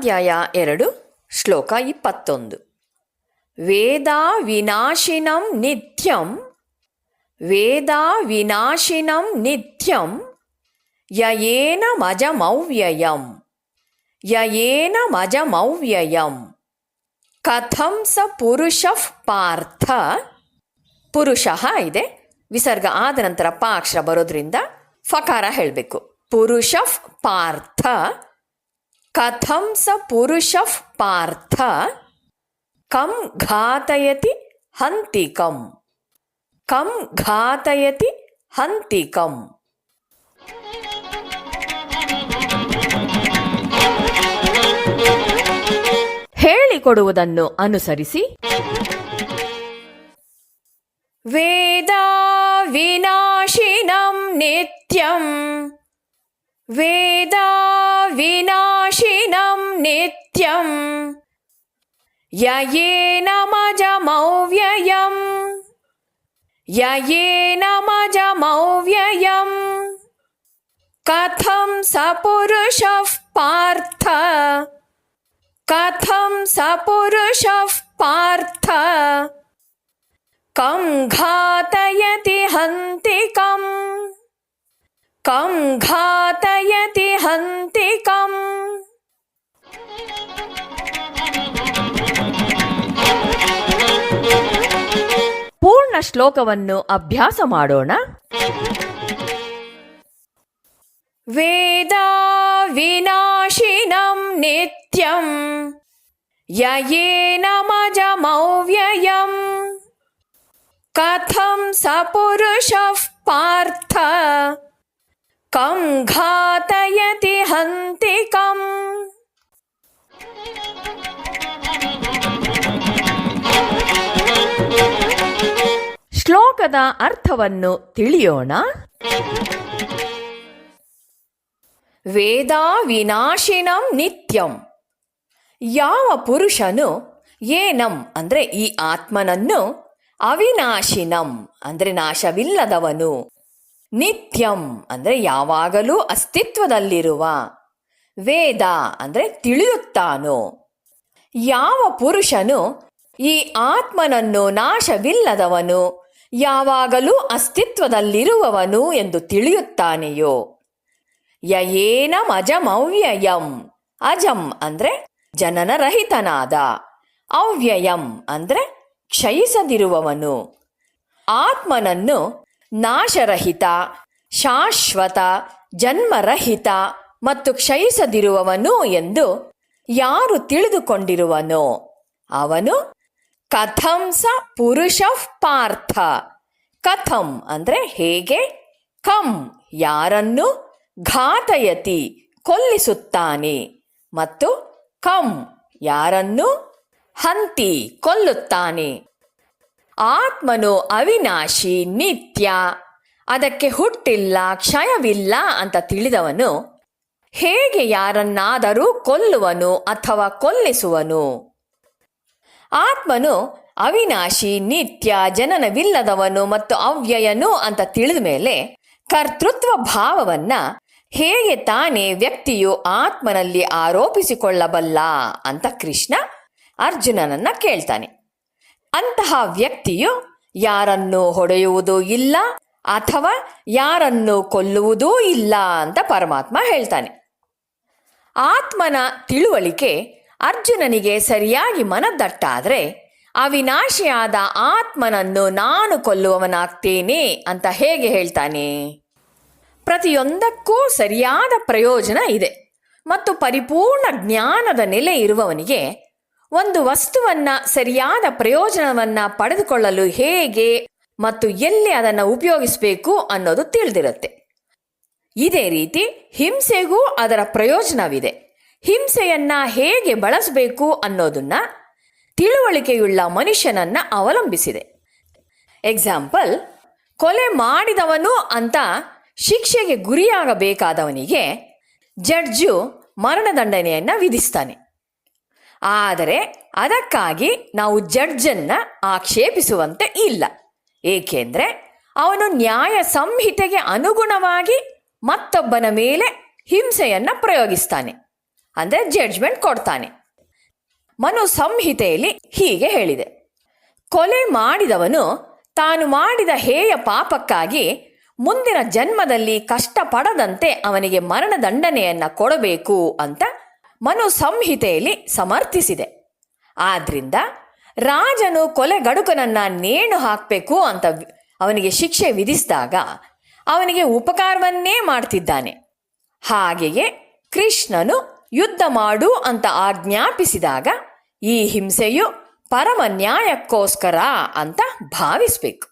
ಅಧ್ಯಾಯ ಎರಡು, ಶ್ಲೋಕ ಇಪ್ಪತ್ತೊಂದು. ವೇದ ವಿನಾಶಿನಂ ನಿತ್ಯಂ, ವೇದ ವಿನಾಶಿನಂ ನಿತ್ಯಂ, ಯಯೇನ ಮಜಮವ್ಯಯಂ ಯಯೇನ ಮಜಮವ್ಯಯಂ. ಕಥಂ ಸ ಪುರುಷ ಪಾರ್ಥ. ಪುರುಷಃ ಇದೆ. ವಿಸರ್ಗ ಆದ ನಂತರ ಪ ಅಕ್ಷರ ಬರೋದ್ರಿಂದ ಫಕಾರ ಹೇಳಬೇಕು. ಪುರುಷ ಪಾರ್ಥ. ಕಥಂ ಸ ಪುರುಷಃ ಪಾರ್ಥ ಕಂ ಘಾತಯತಿ ಹಂತಿಕಂ ಕಂ ಘಾತಯತಿ ಹಂತಿಕಂ ಹೇಳಿಕೊಡುವುದನ್ನು ಅನುಸರಿಸಿ. ವೇದ ವಿನಾಶಿನಂ ನಿತ್ಯಂ ವೇದ नित्यम्। येन मजमौव्ययम्। यये नजमव्ययम् कथं सपुरुषः पार्थ? कथं स पुरुषः पार्थ? कं घातयति हन्तिकम्? कं घातयति हन्तिकम्? ಶ್ಲೋಕವನ್ನು ಅಭ್ಯಾಸ ಮಾಡೋಣ. ವೇದ ವಿನಾಶಿನಂ ನಿತ್ಯಂ ಯಯೇನ ಮಜಮವ್ಯಯಂ ಕಥಂ ಸಪುರುಷ ಪುರುಷಃ ಪಾರ್ಥ ಕಂ ಘಾತಯತಿ ಹಂತಿಕಂ ಶ್ಲೋಕದ ಅರ್ಥವನ್ನು ತಿಳಿಯೋಣ. ವೇದಾ ವಿನಾಶಿನಂ ನಿತ್ಯಂ. ಯಾವ ಪುರುಷನು ಏನಂ ಅಂದ್ರೆ ಈ ಆತ್ಮನನ್ನು ಅವಿನಾಶಿನಂ ಅಂದ್ರೆ ನಾಶವಿಲ್ಲದವನು. ನಿತ್ಯಂ ಅಂದ್ರೆ ಯಾವಾಗಲೂ ಅಸ್ತಿತ್ವದಲ್ಲಿರುವ. ವೇದ ಅಂದ್ರೆ ತಿಳಿಯುತ್ತಾನೋ. ಯಾವ ಪುರುಷನು ಈ ಆತ್ಮನನ್ನು ನಾಶವಿಲ್ಲದವನು. ಯಾವಾಗಲೂ ಅಸ್ತಿತ್ವದಲ್ಲಿರುವವನು ಎಂದು ತಿಳಿಯುತ್ತಾನೆಯೋ? ಯಯೇನ ಅಜಮವ್ಯಯಂ. ಅಜಂ ಅಂದ್ರೆ ಜನನರಹಿತನಾದ. ಅವ್ಯಯಂ ಅಂದ್ರೆ ಕ್ಷಯಿಸದಿರುವವನು. ಆತ್ಮನನ್ನು ನಾಶರಹಿತ, ಶಾಶ್ವತ, ಜನ್ಮರಹಿತ ಮತ್ತು ಕ್ಷಯಿಸದಿರುವವನು ಎಂದು ಯಾರು ತಿಳಿದುಕೊಂಡಿರುವನೋ? ಅವನು ಕಥಂ ಸ ಪುರುಷ ಪಾರ್ಥ. ಕಥಂ ಅಂದ್ರೆ ಹೇಗೆ? ಕಂ ಯಾರನ್ನು? ಘಾತಯತಿ, ಕೊಲ್ಲಿಸುತ್ತಾನೆ. ಮತ್ತು ಕಂ ಯಾರನ್ನು? ಹಂತಿ, ಕೊಲ್ಲುತ್ತಾನೆ. ಆತ್ಮನು ಅವಿನಾಶಿ, ನಿತ್ಯ. ಅದಕ್ಕೆ ಹುಟ್ಟಿಲ್ಲ, ಕ್ಷಯವಿಲ್ಲ ಅಂತ ತಿಳಿದವನು ಹೇಗೆ ಯಾರನ್ನಾದರೂ ಕೊಲ್ಲುವನು ಅಥವಾ ಕೊಲ್ಲಿಸುವನು? ಆತ್ಮನು ಅವಿನಾಶಿ, ನಿತ್ಯ, ಜನನವಿಲ್ಲದವನು ಮತ್ತು ಅವ್ಯಯನು ಅಂತ ತಿಳಿದ ಮೇಲೆ ಕರ್ತೃತ್ವ ಭಾವವನ್ನ ಹೇಗೆ ತಾನೇ ವ್ಯಕ್ತಿಯು ಆತ್ಮನಲ್ಲಿ ಆರೋಪಿಸಿಕೊಳ್ಳಬಲ್ಲ ಅಂತ ಕೃಷ್ಣ ಅರ್ಜುನನನ್ನ ಕೇಳ್ತಾನೆ. ಅಂತಹ ವ್ಯಕ್ತಿಯು ಯಾರನ್ನು ಹೊಡೆಯುವುದೂ ಇಲ್ಲ ಅಥವಾ ಯಾರನ್ನು ಕೊಲ್ಲುವುದೂ ಇಲ್ಲ ಅಂತ ಪರಮಾತ್ಮ ಹೇಳ್ತಾನೆ. ಆತ್ಮನ ತಿಳುವಳಿಕೆ ಅರ್ಜುನನಿಗೆ ಸರಿಯಾಗಿ ಮನದಟ್ಟಾದರೆ, ಅವಿನಾಶಿಯಾದ ಆತ್ಮನನ್ನು ನಾನು ಕೊಲ್ಲುವವನಾಗ್ತೇನೆ ಅಂತ ಹೇಗೆ ಹೇಳ್ತಾನೆ. ಪ್ರತಿಯೊಂದಕ್ಕೂ ಸರಿಯಾದ ಪ್ರಯೋಜನ ಇದೆ. ಮತ್ತು ಪರಿಪೂರ್ಣ ಜ್ಞಾನದ ನೆಲೆ ಇರುವವನಿಗೆ ಒಂದು ವಸ್ತುವನ್ನ, ಸರಿಯಾದ ಪ್ರಯೋಜನವನ್ನ ಪಡೆದುಕೊಳ್ಳಲು ಹೇಗೆ ಮತ್ತು ಎಲ್ಲಿ ಅದನ್ನು ಉಪಯೋಗಿಸಬೇಕು ಅನ್ನೋದು ತಿಳಿದಿರುತ್ತೆ. ಇದೇ ರೀತಿ ಹಿಂಸೆಗೂ ಅದರ ಪ್ರಯೋಜನವಿದೆ. ಹಿಂಸೆಯನ್ನ ಹೇಗೆ ಬಳಸಬೇಕು ಅನ್ನೋದನ್ನ ತಿಳುವಳಿಕೆಯುಳ್ಳ ಮನುಷ್ಯನನ್ನ ಅವಲಂಬಿಸಿದೆ. ಎಕ್ಸಾಂಪಲ್ ಕೊಲೆ ಮಾಡಿದವನು ಅಂತ ಶಿಕ್ಷೆಗೆ ಗುರಿಯಾಗಬೇಕಾದವನಿಗೆ ಜಡ್ಜು ಮರಣದಂಡನೆಯನ್ನ ವಿಧಿಸ್ತಾನೆ. ಆದರೆ ಅದಕ್ಕಾಗಿ ನಾವು ಜಡ್ಜನ್ನ ಆಕ್ಷೇಪಿಸುವಂತೆ ಇಲ್ಲ. ಏಕೆಂದ್ರೆ ಅವನು ನ್ಯಾಯ ಸಂಹಿತೆಗೆ ಅನುಗುಣವಾಗಿ ಮತ್ತೊಬ್ಬನ ಮೇಲೆ ಹಿಂಸೆಯನ್ನ ಪ್ರಯೋಗಿಸ್ತಾನೆ. ಅಂದರೆ ಜಡ್ಜ್ಮೆಂಟ್ ಕೊಡ್ತಾನೆ. ಮನು ಸಂಹಿತೆಯಲ್ಲಿ ಹೀಗೆ ಹೇಳಿದೆ. ಕೊಲೆ ಮಾಡಿದವನು ತಾನು ಮಾಡಿದ ಹೇಯ ಪಾಪಕ್ಕಾಗಿ ಮುಂದಿನ ಜನ್ಮದಲ್ಲಿ ಕಷ್ಟಪಡದಂತೆ ಅವನಿಗೆ ಮರಣದಂಡನೆಯನ್ನ ಕೊಡಬೇಕು ಅಂತ ಮನು ಸಂಹಿತೆಯಲ್ಲಿ ಸಮರ್ಥಿಸಿದೆ. ಆದ್ರಿಂದ ರಾಜನು ಕೊಲೆಗಡುಕನನ್ನ ನೇಣು ಹಾಕಬೇಕು ಅಂತ ಅವನಿಗೆ ಶಿಕ್ಷೆ ವಿಧಿಸಿದಾಗ ಅವನಿಗೆ ಉಪಕಾರವನ್ನೇ ಮಾಡ್ತಿದ್ದಾನೆ. ಹಾಗೆಯೇ ಕೃಷ್ಣನು ಯುದ್ಧ ಮಾಡು ಅಂತ ಆಜ್ಞಾಪಿಸಿದಾಗ ಈ ಹಿಂಸೆಯು ಪರಮ ನ್ಯಾಯಕ್ಕೋಸ್ಕರ ಅಂತ ಭಾವಿಸ್ಬೇಕು.